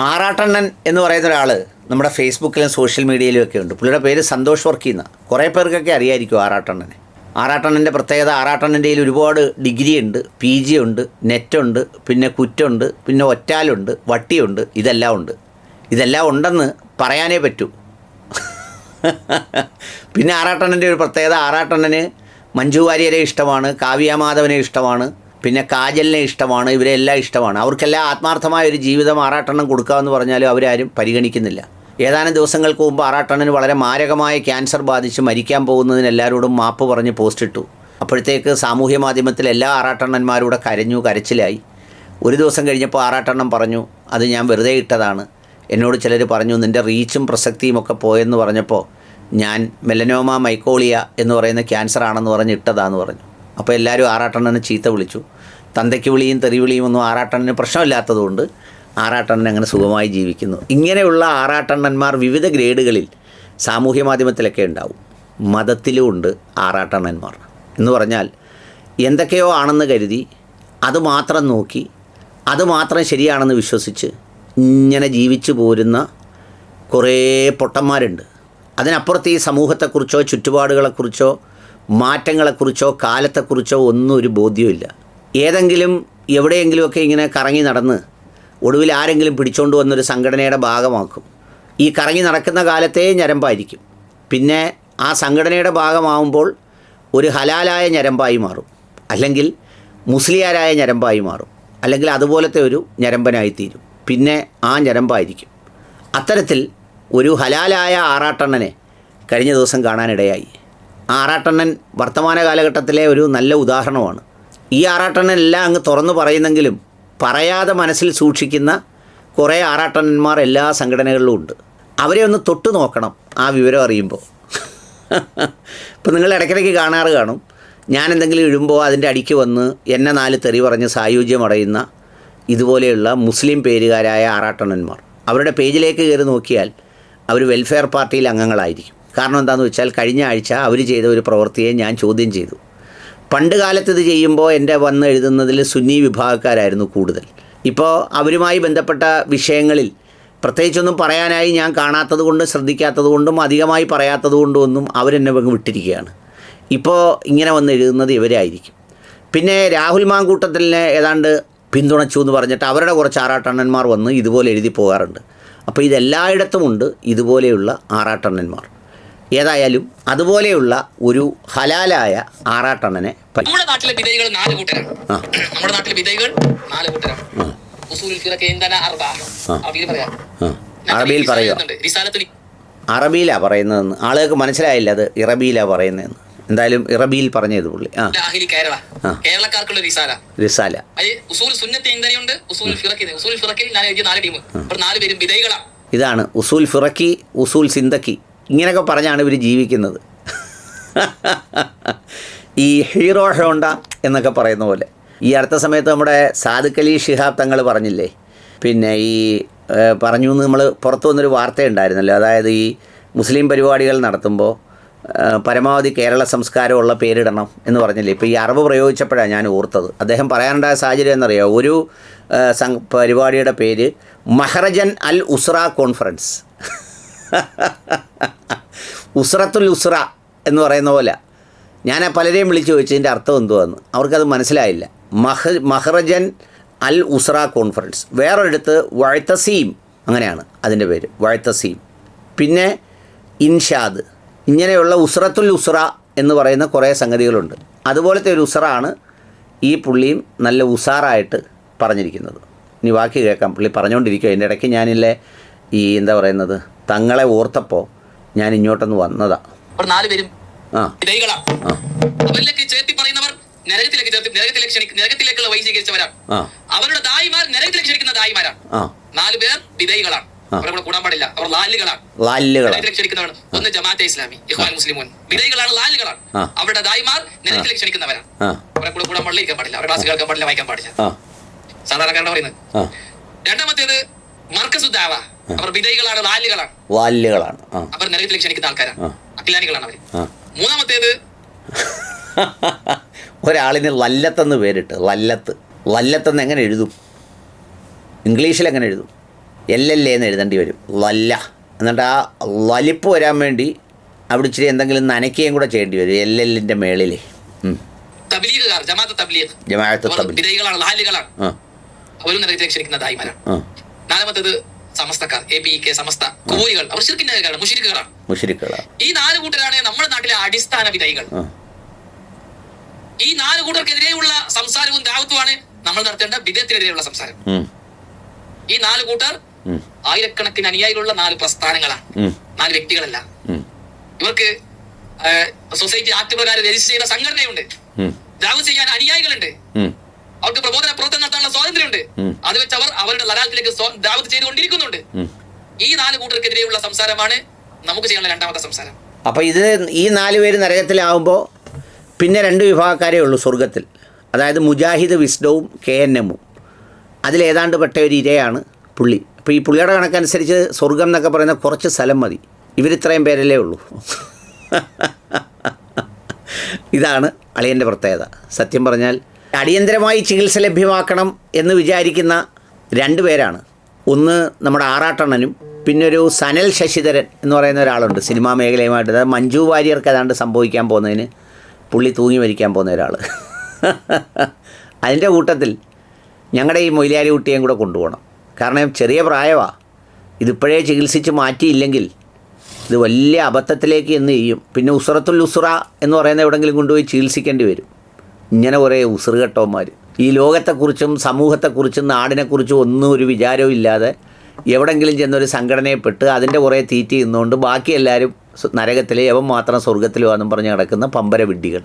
ആറാട്ടണ്ണൻ എന്ന് പറയുന്ന ഒരാൾ നമ്മുടെ ഫേസ്ബുക്കിലും സോഷ്യൽ മീഡിയയിലും ഒക്കെ ഉണ്ട്. പുള്ളിയുടെ പേര് സന്തോഷ് വർക്കി എന്ന കുറേ പേർക്കൊക്കെ അറിയായിരിക്കും ആറാട്ടണ്ണനെ. ആറാട്ടണ്ണന്റെ പ്രത്യേകത ആറാട്ടണ്ണന്റെ കയ്യിൽ ഒരുപാട് ഡിഗ്രി ഉണ്ട് പി ജി ഉണ്ട് നെറ്റുണ്ട് പിന്നെ കുറ്റുണ്ട് പിന്നെ ഒറ്റാലുണ്ട് വട്ടിയുണ്ട് ഇതെല്ലാം ഉണ്ട്. ഇതെല്ലാം ഉണ്ടെന്ന് പറയാനേ പറ്റൂ. പിന്നെ ആറാട്ടണ്ണന്റെ ഒരു പ്രത്യേകത ആറാട്ടണ്ണന് മഞ്ജു വാര്യരെ ഇഷ്ടമാണ് കാവ്യ മാധവനെ ഇഷ്ടമാണ് പിന്നെ കാജലിനെ ഇഷ്ടമാണ് ഇവരെല്ലാം ഇഷ്ടമാണ്. അവർക്കെല്ലാം ആത്മാർത്ഥമായ ഒരു ജീവിതം ആറാട്ടണ്ണൻ കൊടുക്കാമെന്ന് പറഞ്ഞാലും അവരാരും പരിഗണിക്കുന്നില്ല. ഏതാനും ദിവസങ്ങൾക്ക് മുമ്പ് ആറാട്ടണ്ണന് വളരെ മാരകമായ ക്യാൻസർ ബാധിച്ച് മരിക്കാൻ പോകുന്നതിന് എല്ലാവരോടും മാപ്പ് പറഞ്ഞ് പോസ്റ്റ് ഇട്ടു. അപ്പോഴത്തേക്ക് സാമൂഹ്യ മാധ്യമത്തിൽ എല്ലാ ആറാട്ടണ്ണന്മാരൂടെ കരഞ്ഞു കരച്ചിലായി. ഒരു ദിവസം കഴിഞ്ഞപ്പോൾ ആറാട്ടെണ്ണം പറഞ്ഞു അത് ഞാൻ വെറുതെ ഇട്ടതാണ്. എന്നോട് ചിലർ പറഞ്ഞു നിന്റെ റീച്ചും പ്രസക്തിയും ഒക്കെ പോയെന്ന് പറഞ്ഞപ്പോൾ ഞാൻ മെലനോമ മൈക്കോളിയ എന്ന് പറയുന്ന ക്യാൻസർ ആണെന്ന് പറഞ്ഞ് ഇട്ടതാന്ന് പറഞ്ഞു. അപ്പോൾ എല്ലാവരും ആറാട്ടണ്ണനെ ചീത്ത വിളിച്ചു. തന്തയ്ക്ക് വിളിയും തെറി വിളിയും ഒന്നും ആറാട്ടണ്ണന് പ്രശ്നമില്ലാത്തതുകൊണ്ട് ആറാട്ടണ്ണൻ അങ്ങനെ സുഖമായി ജീവിക്കുന്നു. ഇങ്ങനെയുള്ള ആറാട്ടണ്ണന്മാർ വിവിധ ഗ്രേഡുകളിൽ സാമൂഹ്യ മാധ്യമത്തിലൊക്കെ ഉണ്ടാവും. മതത്തിലും ഉണ്ട് ആറാട്ടണ്ണന്മാർ. എന്ന് പറഞ്ഞാൽ എന്തൊക്കെയോ ആണെന്ന് കരുതി അത് മാത്രം നോക്കി അത് മാത്രം ശരിയാണെന്ന് വിശ്വസിച്ച് ഇങ്ങനെ ജീവിച്ചു പോരുന്ന കുറേ പൊട്ടന്മാരുണ്ട്. അതിനപ്പുറത്ത് ഈ സമൂഹത്തെക്കുറിച്ചോ ചുറ്റുപാടുകളെക്കുറിച്ചോ മാറ്റങ്ങളെക്കുറിച്ചോ കാലത്തെക്കുറിച്ചോ ഒന്നും ഒരു ബോധ്യമില്ല ഏതെങ്കിലും എവിടെയെങ്കിലുമൊക്കെ ഇങ്ങനെ കറങ്ങി നടന്ന് ഒടുവിൽ ആരെങ്കിലും പിടിച്ചോണ്ട് വന്നൊരു സംഘടനയുടെ ഭാഗമാക്കും. ഈ കറങ്ങി നടക്കുന്ന കാലത്തേ ഞരമ്പായിരിക്കും. പിന്നെ ആ സംഘടനയുടെ ഭാഗമാവുമ്പോൾ ഒരു ഹലാലായ ഞരമ്പായി മാറും. അല്ലെങ്കിൽ മുസ്ലിയാരായ ഞരമ്പായി മാറും. അല്ലെങ്കിൽ അതുപോലത്തെ ഒരു ഞരമ്പനായിത്തീരും. പിന്നെ ആ ഞരമ്പായിരിക്കും. അത്തരത്തിൽ ഒരു ഹലാലായ ആറാട്ടണ്ണനെ കഴിഞ്ഞ ദിവസം കാണാനിടയായി. ആറാട്ടെണ്ണൻ വർത്തമാന കാലഘട്ടത്തിലെ ഒരു നല്ല ഉദാഹരണമാണ്. ഈ ആറാട്ടണ്ണൻ എല്ലാം അങ്ങ് തുറന്നു പറയുന്നെങ്കിലും പറയാതെ മനസ്സിൽ സൂക്ഷിക്കുന്ന കുറേ ആറാട്ടണ്ണന്മാർ എല്ലാ സംഘടനകളിലും ഉണ്ട്. അവരെ ഒന്ന് തൊട്ടു നോക്കണം ആ വിവരം അറിയുമ്പോൾ. ഇപ്പം നിങ്ങൾ ഇടയ്ക്കിടയ്ക്ക് കാണാറ് കാണും. ഞാൻ എന്തെങ്കിലും ഇടുമ്പോൾ അതിന്റെ അടിക്ക് വന്ന് എന്നെ നാല് തെറി പറഞ്ഞ് സായുജ്യമടയുന്ന ഇതുപോലെയുള്ള മുസ്ലിം പേരുകാരായ ആറാട്ടണ്ണന്മാർ. അവരുടെ പേജിലേക്ക് കയറി നോക്കിയാൽ അവർ വെൽഫെയർ പാർട്ടിയിൽ അംഗങ്ങളായിരിക്കും. കാരണം എന്താണെന്ന് വെച്ചാൽ കഴിഞ്ഞ ആഴ്ച അവർ ചെയ്ത ഒരു പ്രവൃത്തിയെ ഞാൻ ചോദ്യം ചെയ്തു. പണ്ട് കാലത്ത് ഇത് ചെയ്യുമ്പോൾ എന്റെ വന്ന് എഴുതുന്നതിൽ സുന്നി വിഭാഗക്കാരായിരുന്നു കൂടുതൽ. ഇപ്പോൾ അവരുമായി ബന്ധപ്പെട്ട വിഷയങ്ങളിൽ പ്രത്യേകിച്ചൊന്നും പറയാനായി ഞാൻ കാണാത്തത് കൊണ്ടും ശ്രദ്ധിക്കാത്തത് കൊണ്ടും അധികമായി പറയാത്തത് കൊണ്ടും ഒന്നും അവരെന്നെ വിട്ടിരിക്കുകയാണ്. ഇപ്പോൾ ഇങ്ങനെ വന്ന് എഴുതുന്നത് ഇവരായിരിക്കും. പിന്നെ രാഹുൽ മാങ്കൂട്ടത്തിലിനെ ഏതാണ്ട് പിന്തുണച്ചു എന്ന് പറഞ്ഞിട്ട് അവരുടെ കുറച്ച് ആറാട്ടണ്ണന്മാർ വന്ന് ഇതുപോലെ എഴുതി പോകാറുണ്ട്. അപ്പോൾ ഇതെല്ലായിടത്തും ഉണ്ട് ഇതുപോലെയുള്ള ആറാട്ടണ്ണന്മാർ. ഏതായാലും അതുപോലെയുള്ള ഒരു ഹലാലായ ആറാട്ടണ്ണനെ നമ്മുടെ നാട്ടിലെ വിധേയികൾ നാല് കൂട്ടരാണ്. നമ്മുടെ നാട്ടിലെ നാല് കൂട്ടരാണ്. അറബിയിൽ പറയുക. അറബിയിലാ പറയുന്നതെന്ന്. ആളുകൾക്ക് മനസ്സിലായില്ല അത് ഇറബിയിലാ പറയുന്നതെന്ന്. എന്തായാലും ഇറബിയിൽ പറഞ്ഞത് പുള്ളി. ആ. കേരളക്കാർക്കുള്ള റിസാല. ഉസൂൽ സുന്നത്ത് ഉസൂൽ ഉസൂൽ നാല് ടീം. നാല് പേരും ഇതാണ് ഉസൂൽ ഫിറക്കി ഉസൂൽ സിന്തക്കി ഇങ്ങനെയൊക്കെ പറഞ്ഞാണ് ഇവർ ജീവിക്കുന്നത്. ഈ ഹീറോ ഹോണ്ട എന്നൊക്കെ പറയുന്ന പോലെ. ഈ അടുത്ത സമയത്ത് നമ്മുടെ സാദിഖ് അലി ഷിഹാബ് തങ്ങൾ പറഞ്ഞില്ലേ? പിന്നെ ഈ പറഞ്ഞു എന്ന് നമ്മൾ പുറത്തു വന്നൊരു വാർത്തയുണ്ടായിരുന്നല്ലോ. അതായത് ഈ മുസ്ലിം പരിപാടികൾ നടത്തുമ്പോൾ പരമാവധി കേരള സംസ്കാരമുള്ള പേരിടണം എന്ന് പറഞ്ഞില്ലേ? ഇപ്പോൾ ഈ അറിവ് പ്രയോഗിച്ചപ്പോഴാണ് ഞാൻ ഓർത്തത്. അദ്ദേഹം പറയാനുണ്ടായ സാഹചര്യം എന്നറിയോ? ഒരു പരിപാടിയുടെ പേര് മഹറജൻ അൽ ഉസ്ര കോൺഫറൻസ്. ഉസ്രത്തുൽ ഉസ്ര എന്ന് പറയുന്ന പോലെ. ഞാൻ പലരെയും വിളിച്ച് ചോദിച്ചു ഇതിന്റെ അർത്ഥം എന്തുവാന്ന്. അവർക്കത് മനസ്സിലായില്ല. മഹ മഹ്റജൻ അൽ ഉസ്ര കോൺഫറൻസ്. വേറൊരിടത്ത് വഴത്തസീം അങ്ങനെയാണ് അതിന്റെ പേര്. വഴത്തസീം പിന്നെ ഇൻഷാദ്. ഇങ്ങനെയുള്ള ഉസ്രത്തുൽ ഉസ്ര എന്ന് പറയുന്ന കുറേ സംഗതികളുണ്ട്. അതുപോലത്തെ ഒരു ഉസറാണ് ഈ പുള്ളിയും നല്ല ഉസാറായിട്ട് പറഞ്ഞിരിക്കുന്നത്. ഇനി ബാക്കി കേൾക്കാം. പുള്ളി പറഞ്ഞുകൊണ്ടിരിക്കുക അതിന്റെ ഇടയ്ക്ക് ഞാനില്ലേ ഈ എന്താ പറയുന്നത്? തങ്ങളെ ഓർത്തപ്പോൾ ഞാൻ ഇങ്ങോട്ടൊന്ന് വന്നതാ. നാല് പേരും ആ. വിധേയികളാണ് ആ. അവരിലേക്ക് ചേർത്തി പറയുന്നവർ നരകത്തിലേക്ക് ചേർത്തി നരകത്തിലേക്ക് ക്ഷണി നരകത്തിലേക്കുള്ള വഴി സ്വീകരിച്ചവരാണ് അവരുടെ ദായിമാർ നരകത്തിലേക്ക് ക്ഷണിക്കുന്ന ദായിമാരാണ് നാല് പേർ വിധേയികളാണ് ആ. അവരെ കൂടാൻ പാടില്ല. അവർ ലാലുകളാണ് ലാലുകളാണ് നരകത്തിലേക്ക് ക്ഷണിക്കുന്നവരാണ്. ഒന്ന് ജമാഅത്തെ ഇസ്ലാമി ഇഹ്വാൻ മുസ്ലിമോൻ. വിധേയികളാണ് ലാലുകളാണ്. അവരുടെ ദായിമാർ നരകത്തിലേക്ക് ക്ഷണിക്കുന്നവരാണ് ആ. അവരെ കൂടെ കൂടാൻ പാടില്ല ഇരിക്കാൻ പാടില്ല. അവരുടെ ക്ലാസ് കേൾക്കാൻ പാടില്ല വായിക്കാൻ പാടില്ല. സാധാരണക്കാരുടെ പറയുന്നത്. രണ്ടാമത്തേത് മർക്കസുദ്ദാവ. അവർ വിധേയികളാണ് വാല്യുകളാണ്. വാല്യകളാണ് അവർ നരകത്തിലേക്ക് ക്ഷണിക്കുന്ന ആൾക്കാരാണ്. അഖിലാനികളാണ് അവർ മൂന്നാമത്തേത്? ഒരാളിന് ലല്ലത്തെന്ന് പേരിട്ട് ലല്ലത്ത് ലല്ലത്തെന്ന് എങ്ങനെ എഴുതും? ഇംഗ്ലീഷിൽ എങ്ങനെ എഴുതും? എൽ എൽ എന്ന് എഴുതേണ്ടി വരും. ലല്ല എന്നിട്ട് ആ വലിപ്പ് വരാൻ വേണ്ടി അവിടെ ഇച്ചിരി എന്തെങ്കിലും നനയ്ക്കുകയും കൂടെ ചെയ്യേണ്ടി വരും എല്ലെല്ലിന്റെ മേളിൽ തബ്ലീഗുകാർ ജമാഅത്ത് തബ്ലീഗ്. ജമാഅത്ത് അവർ തബ്ലീഗ്. വിധേയികളാണ് ലാലികളാണ് ആ. അവരും നിറവേറ്റി ക്ഷണിക്കുന്ന ദായിമാരാണ്. ആ. നാലാമത്തത് സമസ്തക്കാർ എ പി കെ സമസ്ത കുബൂയികൾ അവർ ശിർക്കിന്റെ മുഷിരിക്കുകളാണ്. മുഷരിക്കുകളാണ് ഈ നാല് കൂട്ടരാണ് നമ്മുടെ നാട്ടിലെ അടിസ്ഥാന വിധൈകൾ ഈ നാല് കൂട്ടർക്കെതിരെയുള്ള സംസാരവും ദാവത്തുമാണ് നമ്മൾ നടത്തേണ്ട വിധത്തിനെതിരെയുള്ള സംസാരം. ഈ നാല് കൂട്ടർ ആയിരക്കണക്കിന് അനുയായികളുള്ള നാല് പ്രസ്ഥാനങ്ങളാണ്. നാല് വ്യക്തികളല്ല. ഇവർക്ക് സൊസൈറ്റി ആക്ട് പ്രകാരം രജിസ്റ്റർ ചെയ്യുന്ന സംഘടനയുണ്ട്. ദാവു ചെയ്യാൻ അനുയായികളുണ്ട്. അവർക്ക് പ്രബോധന പ്രവർത്തനം നടത്താനുള്ള സ്വാതന്ത്ര്യമുണ്ട്. അത് വെച്ച് അവർ അവരുടെ ലലാത്തിലേക്ക് ദാവത്ത് ചെയ്തുകൊണ്ടിരിക്കുന്നുണ്ട്. ഈ നാല് കൂട്ടർക്കെതിരെയുള്ള സംസാരമാണ് നമുക്ക് ചെയ്യാനുള്ള രണ്ടാമത്തെ സംസാരം. അപ്പൊ ഇത് ഈ നാല് പേര് നരകത്തിലാവുമ്പോൾ പിന്നെ രണ്ട് വിഭാഗക്കാരേ ഉള്ളൂ സ്വർഗത്തിൽ. അതായത് മുജാഹിദ് വിസ്ഡവും കെ എൻ എമ്മും. അതിലേതാണ്ട് പെട്ട ഒരു ഇരയാണ് പുള്ളി. അപ്പോൾ ഈ പുള്ളിയുടെ കണക്കനുസരിച്ച് സ്വർഗം എന്നൊക്കെ പറയുന്ന കുറച്ച് സ്ഥലം മതി. ഇവരിത്രയും പേരല്ലേ ഉള്ളൂ. ഇതാണ് അളിയന്റെ പ്രത്യേകത. സത്യം പറഞ്ഞാൽ അടിയന്തരമായി ചികിത്സ ലഭ്യമാക്കണം എന്ന് വിചാരിക്കുന്ന രണ്ട് പേരാണ്. ഒന്ന് നമ്മുടെ ആറാട്ടണ്ണനും പിന്നെ ഒരു സനൽ ശശിധരൻ എന്ന് പറയുന്ന ഒരാളുണ്ട് സിനിമാ മേഖലയുമായിട്ട്. അതായത് മഞ്ജു വാര്യർക്ക് ഏതാണ്ട് സംഭവിക്കാൻ പോകുന്നതിന് പുള്ളി തൂങ്ങി മരിക്കാൻ പോകുന്ന ഒരാൾ അതിന്റെ കൂട്ടത്തിൽ ഞങ്ങളുടെ ഈ മൊയിലാരി കുട്ടിയെയും കൂടെ കൊണ്ടുപോകണം. കാരണം ചെറിയ പ്രായമാണ് ഇതിപ്പോഴേ ചികിത്സിച്ച് മാറ്റിയില്ലെങ്കിൽ ഇത് വലിയ അബദ്ധത്തിലേക്ക് എന്ന് ചെയ്യും. പിന്നെ ഉസുറത്തുൽ ഉസുറ എന്ന് പറയുന്ന എവിടെങ്കിലും കൊണ്ടുപോയി ചികിത്സിക്കേണ്ടി വരും. ഇങ്ങനെ കുറേ ഉസറുകെട്ടവന്മാർ ഈ ലോകത്തെക്കുറിച്ചും സമൂഹത്തെക്കുറിച്ചും നാടിനെക്കുറിച്ചും ഒന്നും ഒരു വിചാരവും ഇല്ലാതെ എവിടെങ്കിലും ചെന്നൊരു സംഘടനയെപ്പെട്ട് അതിന്റെ കുറേ തീറ്റി നിന്നുകൊണ്ട് ബാക്കി എല്ലാവരും നരകത്തിലെ എവൻ മാത്രം സ്വർഗത്തിലുമാണെന്നും പറഞ്ഞ് നടക്കുന്ന പമ്പര വിഡ്ഢികൾ.